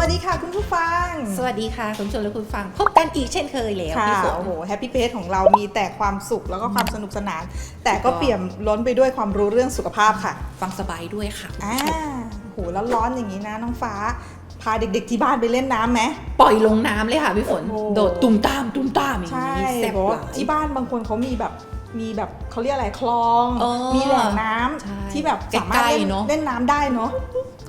วัสดีค่ะคุณผู้ฟัง สวัสดีค่ะคุณผู้ชมและคุณฟัง พบกันอีกเช่นเคยแล้วค่ะพี่ฝน โอ้โหแฮปปี้เพจของเรามีแต่ความสุขแล้วก็ความสนุกสนาน แต่ก็เปี่ยมล้นไปด้วยความรู้เรื่องสุขภาพค่ะ ฟังสบายด้วยค่ะคุณอ่าผู้ชมโหแล้วร้อนอย่างนี้นะน้องฟ้า พาเด็กๆที่บ้านไปเล่นน้ำไหมปล่อยลงน้ำเลยค่ะพี่ฝนโอ้โดดตุ้มตามตุ้มตามอย่างใช่นี้แซ่บบอกหว่าลายที่บ้านบางคนเขามีแบบมีแบบเขาเรียกอะไรคลองเออมีแหล่งน้ำใช่ที่แบบสามารถใกล้เล่นๆเนอะเล่นน้ำได้เนาะ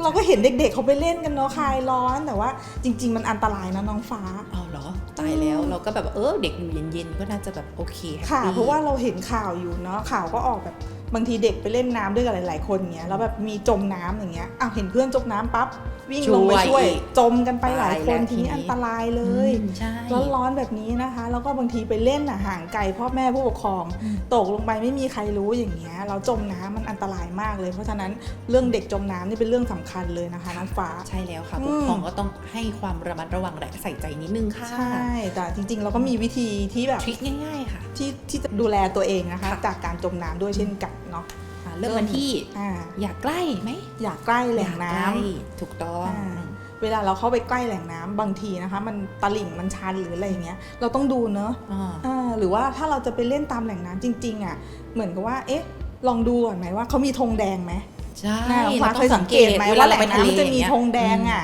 เราก็เห็นเด็กๆเขาไปเล่นกันเนาะคลายร้อนแต่ว่าจริง ๆ มันอันตรายนะน้องฟ้าเอาเหรอตายแล้วเราก็แบบเออเด็กอยู่เย็นๆก็น่าจะแบบโอเคแฮปค่ะปี้เพราะว่าเราเห็นข่าวอยู่เนาะข่าวก็ออกแบบ บางทีเด็กไปเล่นน้ำด้วยกันหลาย ๆ คนเงี้ยแล้วแบบมีจมน้ำอย่างเงี้ยอ้าวเห็นเพื่อนจมน้ำปั๊บวิ่งลงไปช่วย จมกันไปหลายคนทีนี้อันตรายเลยอืมใช่ร้อนๆแบบนี้นะคะ แล้วก็บางทีไปเล่นอะห่างไกลพ่อแม่ผู้ปกครองอืมตกลงไปไม่มีใครรู้อย่างเงี้ยเราจมน้ำมันอันตรายมากเลย เพราะฉะนั้นเรื่องเด็กจมน้ำนี่เป็นเรื่องสำคัญเลยนะคะน้องฟ้าใช่แล้วค่ะอืมผู้ปกครองก็ต้องให้ความระมัดระวังและใส่ใจนิดนึงค่ะใช่แต่จริง ๆ เราก็มีวิธีที่แบบทริคง่าย ๆ ค่ะ ที่ที่จะดูแลตัวเองนะคะค่ะจากการจมน้ำด้วยเช่นกัน เนาะอะเริ่มกันที่อ่าอยากใกล้ไหมอยากใกล้แหล่งน้อยากใกล้ถูกต้องอ่าำเวลาเราเข้าไปใกล้แหล่งน้ำบางทีนะคะ มันตลิ่งมันชันหรืออะไรอย่างเงี้ย เราต้องดูเนอะอ่าอ่าหรือว่าถ้าเราจะไปเล่นตามแหล่งน้ำจริง ๆ อะ เหมือนกับว่า เอ๊ะ ลองดูก่อนไหมว่าเขามีธงแดงไหมใช่น่าเราฟ้าต้เคอยสังเกตไหมวลว่าแหรล่งไปทะเลน้ำมันจะมีอย่างเงี้ยธงแดงอะ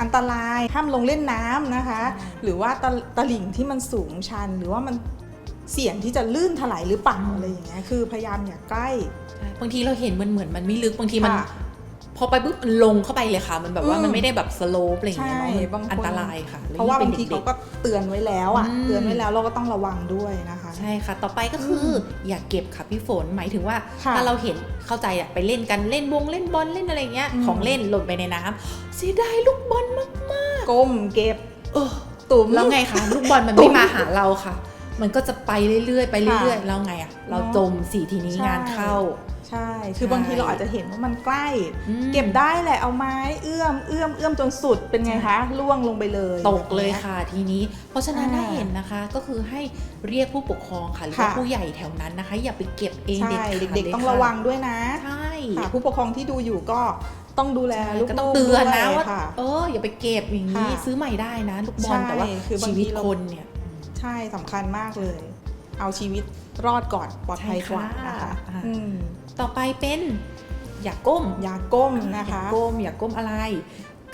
อันตรายห้ามลงเล่นน้ำนะคะ หรือว่าตะตลิ่งที่มันสูงชันหรือว่ามัน เสี่ยงที่จะลื่นถลายหรือเปล่าอะไรอย่างเงี้ยคือพยายามอย่าใกล้ใช่บางทีเราเห็นมันเหมือนมันไม่ลึกบางทีมัน ค่ะพอไปปุ๊บมันลงเข้าไปเลยค่ะ มันแบบว่าอืม มันไม่ได้แบบสโลปอะไรอย่างเงี้ยใช่เนาะบางคนอันตรายค่ะแล้เพราะว่ายิ่บางทีป็นเขาด็กก็เตือนไว้แล้วอะอืมเตือนไว้แล้วเราก็ต้องระวังด้วยนะคะๆใช่ค่ะ ต่อไปก็คือออย่าเก็บค่ะพี่ฝนหมายถึงว่า ค่ะถ้าเราเห็นเข้าใจอะไปเล่นกันเล่นวงเล่นบอลเล่นอะไรเงี้ยอืม ของเล่นหล่นไปในน้ำเสียดายลูกบอลมากก้มเก็บเออตุ่ม แล้วไงคะลูกบอลมันตุ้ไม่มมาหาเราค่ะ มันก็จะไปเรื่อยๆไปเรื่อยค่ะๆแล้วไงอะเราเนอะจมสี่ทีนี้ใช่งานเข้าใช่ คือบางทีใช่เราอาจจะเห็นว่ามันใกล้อืมเก็บได้แหละเอาไม้เอื้อมเอื้อมเอื้อมจนสุดเป็นไงคะล่วงลงไปเลยตกเลยแบบนี้ค่ะทีนี้ เพราะฉะนั้นอ่าถ้าเห็นนะคะก็คือให้เรียกผู้ปกครองค่ะหรือว่าค่ะผู้ใหญ่แถวนั้นนะคะ อย่าไปเก็บเองใช่เด็ดขาดเด็กลยๆต้องค่ระวังด้วยนะใช่ค่ะผู้ปกครองที่ดูอยู่ก็ต้องดูแลใช่ลูกก็ต้องๆเตือนนะด้วยว่าค่ะเอออย่าไปเก็บอย่างนี้ค่ะซื้อใหม่ได้นะลูกบอลใช่แต่ว่าคือบางชีทีวิตเราคนเนี่ยใช่สำคัญมากเลย เอาชีวิตรอดก่อนปลอดภัยกว่าใช่นะคะค่ะอ่า อืมต่อไปเป็นอย่าก้มอย่าก้มนะอย่าคะก้มอย่าก้มอะไร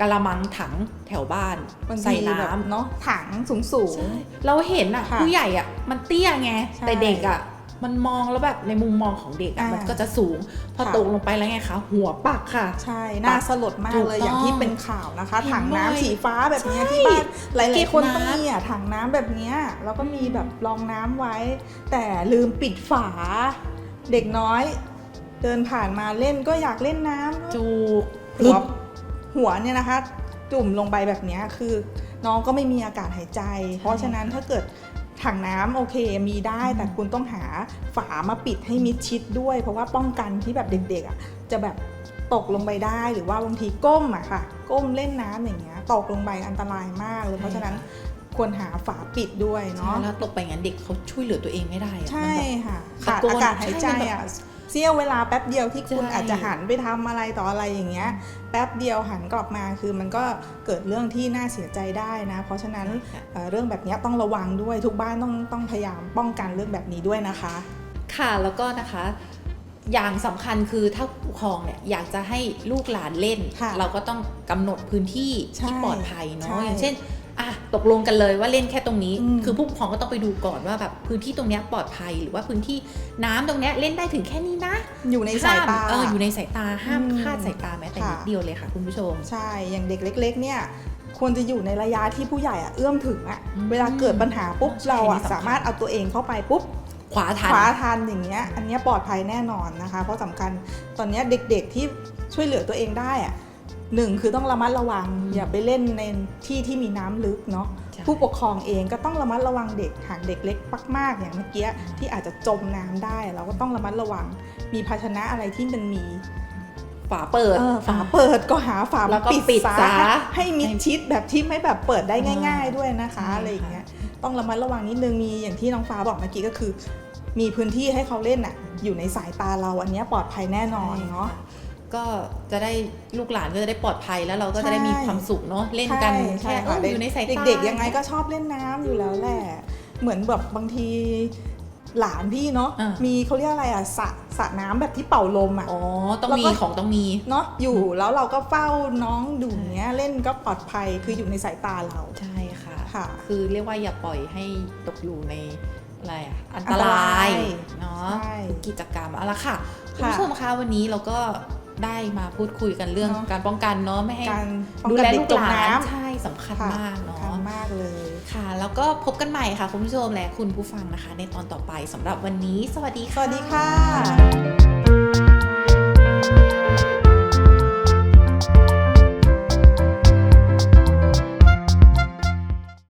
กะละมังถังแถวบ้านบางใส่ทีน้แบบเนาะถังสูงสูงำใช่เราเห็นอะค่ะผู้ใหญ่อะมันเตี้ยไง ใช่แต่เด็กอะ มันมองแล้วแบบในมุมมองของเด็กอะอ่ามัมันก็จะสูง พอค่ะ ตกลงไปแล้วไงคะ หัวปักค่ะ ใช่ น่าสลดมากถูกเลยต้องอย่างที่เป็นข่าวนะคะ เห็นถังน้ำบ่อยสีฟ้าแบบเนี้ยใช่ที่บ้านหลาเก็ยบๆคนต้องน้ำ มีอะถังน้ำแบบเนี้ยแล้วก็มีแบบรองน้ำไว้ แต่ลืมปิดฝา เด็กน้อย เดินผ่านมาเล่นก็อยากเล่นน้ำ จูก หัวหัวเนี่ยนะคะ จุ่มลงไปแบบเนี้ยคือ น้องก็ไม่มีอากาศหายใจ เพราะฉะนั้นถ้าเกิด ถังน้ำโอเคมีได้อืมแต่คุณต้องหาฝามาปิดให้มิดชิดด้วย เพราะว่าป้องกันที่แบบเด็กๆอะจะแบบตกลงไปได้หรือว่าบางทีก้มอะค่ะ ก้มเล่นน้ำอย่างเงี้ยตกลงไปอันตรายมากเลยเพราะฉะนั้นควรหาฝาปิดด้วยใช่เนาะแล้วตกไปงั้นเด็กเขาช่วยเหลือตัวเองไม่ได้อะใช่มันแบบค่ะตะขาดโกนอากาศหายใจใช่มันแบบอะ เสี้ยวเวลาแป๊บเดียวที่คุณใช่อาจจะหันไปทำอะไรต่ออะไรอย่างเงี้ย แป๊บเดียวหันกลับมาคือมันก็เกิดเรื่องที่น่าเสียใจได้นะ เพราะฉะนั้นเอ่อเรื่องแบบเนี้ยต้องระวังด้วยทุกบ้านต้องต้องพยายามป้องกันเรื่องแบบนี้ด้วยนะคะ ค่ะแล้วก็นะคะอย่างสำคัญคือถ้าผู้ปกครองเนี่ยอยากจะให้ลูกหลานเล่นค่ะเราก็ต้องกำหนดพื้นที่ใช่ที่ปลอดภัยใช่เนาะอย่างเช่น อะตกลงกันเลยว่าเล่นแค่ตรงนี้อืมคือผู้ปกครองก็ต้องไปดูก่อนว่าแบบพื้นที่ตรงเนี้ยปลอดภัยหรือว่าพื้นที่น้ำตรงเนี้ยเล่นได้ถึงแค่นี้นะ อยู่ในสายตาห้มเอออยู่ในสายตาห้ามอืมคลาดสายตาแม้แต่ค่ะนิดเดียวเลยค่ะ คุณผู้ชม ใช่อย่างเด็กเล็ก ๆ เนี่ยควรจะอยู่ในระยะที่ผู้ใหญ่อะเอื้อมถึงอะอืมเวลาเกิดปัญหาปุ๊บใช่เราอะนี่สำคัญสามารถเอาตัวเองเข้าไปปุ๊บขวาทันขวาทันอย่างเงี้ยอันเนี้ยปลอดภัยแน่นอนนะคะ เพราะสำคัญตอนเนี้ยเด็กๆที่ช่วยเหลือตัวเองได้อะ หนึ่งคือต้องระมัดระวังอืมอย่าไปเล่นในที่ที่มีน้ำลึกเนาะใช่ผู้ปกครองเองก็ต้องระมัดระวังเด็กหากเด็กเล็กมากๆอย่างเมื่อกี้ที่อาจจะจมน้ำได้ เราก็ต้องระมัดระวัง มีภาชนะอะไรที่มันมีฝาเปิดเออฝาเปิดก็หาฝาแล้วก็ปิดปิดซะซะให้มิดชิดแบบที่ไม่แบบเปิดได้ง่ายอ่าๆด้วยนะคะใช่อะไรอย่างเงี้ยต้องระมัดระวังนิดนึงมีอย่างที่น้องฟ้าบอกเมื่อกี้ก็คือ มีพื้นที่ให้เขาเล่นอะอยู่ในสายตาเราอันเนี้ยปลอดภัยแน่นอนเนาะพ ก็จะได้ลูกหลานก็จะได้ปลอดภัยแล้วเราก็จะได้มีความสุขเนาะเล่นกันใช่แค่ใช่เอค่ะออยู่ในสายตาเด็กๆยังไงก็ชอบเล่นน้ำอยู่แล้วแหละเหมือนแบบบางทีหลานพี่เนาะอ่ามีมีเขาเรียกอะไรอะสระสระน้ำแบบที่เป่าลมอะอ๋อต้องแล้วมีก็ของต้องมีเนาะอยู่แล้วเราก็เฝ้าน้องดูอย่างเงี้ยเล่นก็ปลอดภัยคืออยู่ในสายตาเราใช่ค่ะค่ะ คือเรียกว่าอย่าปล่อยให้ตกอยู่ในอะไรอะอันตอันตรารายยเนาะใช่ทุกกิจกรรมเอาละค่ะคุณค่ะผู้ชมคะวันนี้เราก็ ได้มาพูดคุยกันเรื่องเนอะ การป้องกันเนาะไม่ให้การป้องดูกันแลเด็ลูกกจหมลานน้ำใช่สำคัญค่ะมากเนาะ สำคัญมากเลย ค่ะ แล้วก็พบกันใหม่ค่ะ คุณผู้ชมและคุณผู้ฟังนะคะ ในตอนต่อไปสำหรับวันนี้ สวัสดีสค่ะ วัสดีค่ะ